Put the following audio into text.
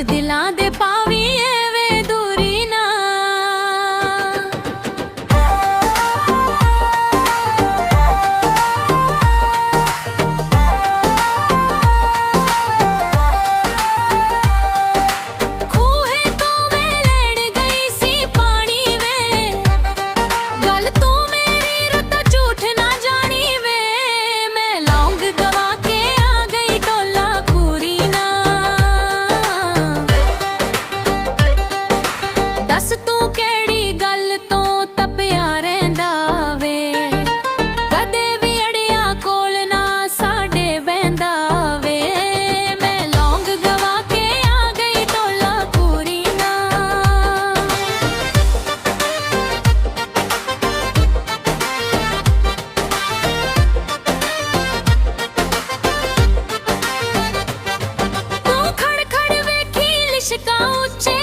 ਵਿੱਚ ਦਿਲਾਂ ਦੇ ਪਾਵੀ शिकाऊचे